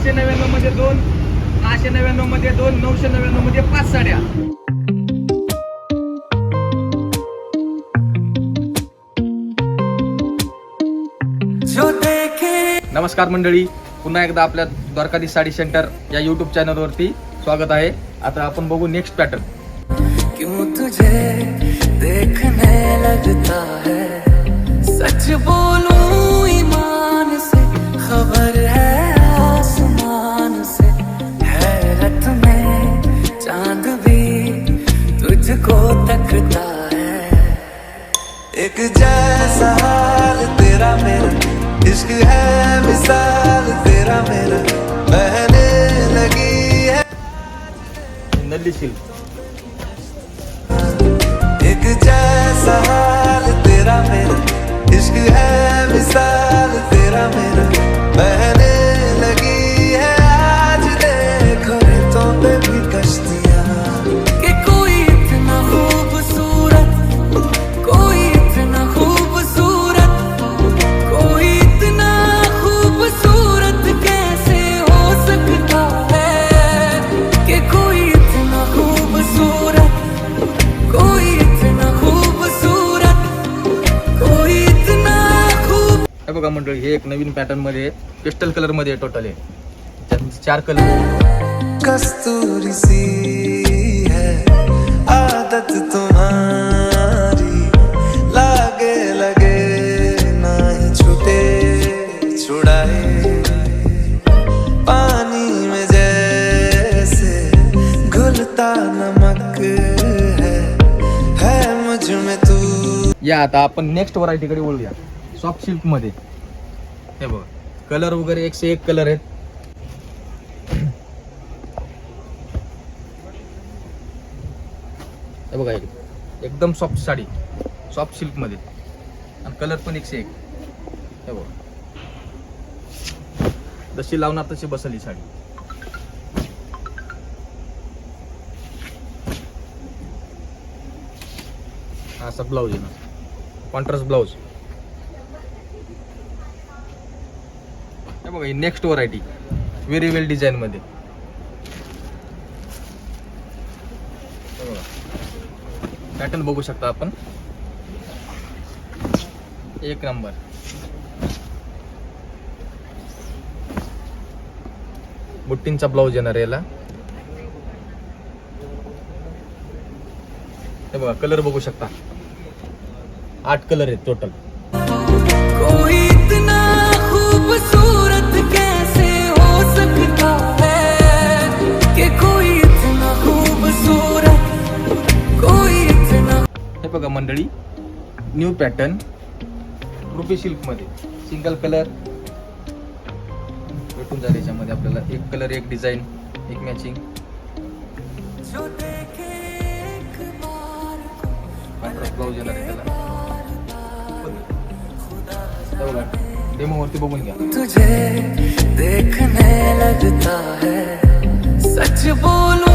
पाचशे नव्याण्णवमध्ये दोन सहाशे नव्याण्णवमध्ये दोन नऊशे नव्याण्णवमध्ये पाच साड्या. नमस्कार मंडळी पुन्हा एकदा आपल्या द्वारकाधी साडी सेंटर या युट्यूब चॅनलवरती स्वागत आहे. आता आपण बघू नेक्स्ट पॅटर्न तुझे लगता है। सच बोलूं एक जैसा हाल तेरा मेरा इश्क है मिसाल तेरा मेरा बहने लगी है। एक जैसा हाल तेरा मेरा इश्क है बघा मंडळी हे एक नवीन पॅटर्नमध्ये पेस्टल कलरमध्ये टोटल आहे. त्यात चार कलर कस्तूरी सी है आदत तुम्हारी लागे लगे नहीं छूटे छुड़ाए। पानी में जैसे घुलता नमक है है मुझ में तू। या आता आपण नेक्स्ट व्हरायटीकडे वळूया. सॉफ्ट सिल्कमध्ये. हे बघा. कलर वगैरे एकशे एक कलर आहेत. हे बघा एकदम सॉफ्ट साडी. सॉफ्ट सिल्कमध्ये. आणि कलर पण एकशे एक. हे बघा. जशी लावणार तशी बसल ही साडी. हा असा ब्लाऊज आहे ना. कॉन्ट्रास्ट ब्लाऊज हे बघा next variety very well design मध्ये. पॅटर्न बघू. शकता आपण. एक नंबर बुट्टींचा ब्लाऊज येणार याला. हे बघा कलर बघू शकता. आठ कलर आहेत टोटल बघा मंडळी न्यू पॅटर्न रुपी सिल्कमध्ये सिंगल कलर भेटून जाईल याच्यामध्ये आपल्याला एक कलर एक डिझाईन एक मॅचिंग ब्लाऊज येणार आहे त्याला. डेमो वरती बघून घ्या. तुझे देखने लगता है सच बोलू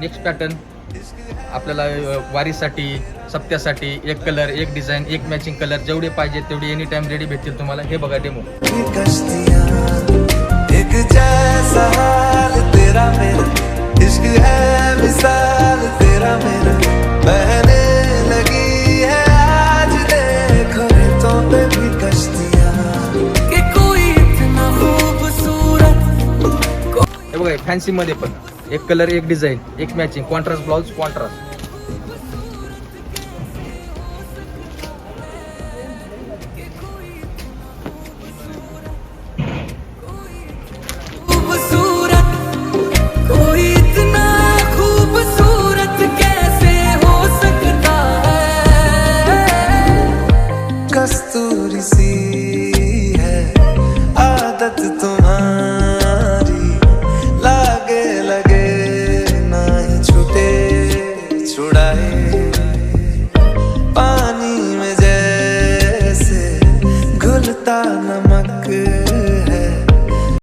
नेक्स्ट पॅटर्न आपल्याला वारीसाठी सप्त्यासाठी एक कलर एक डिझाईन एक मॅचिंग कलर जेवढे पाहिजे तेवढे एनी टाइम रेडी भेटतील तुम्हाला. हे बघा डेमो की कश्तियाँ एक जैसा हाल तेरा मेरा। इश्क है फॅन्सीमध्ये पण. एक कलर एक डिझाईन एक मॅचिंग कॉन्ट्रास्ट ब्लाऊज कॉन्ट्रास्ट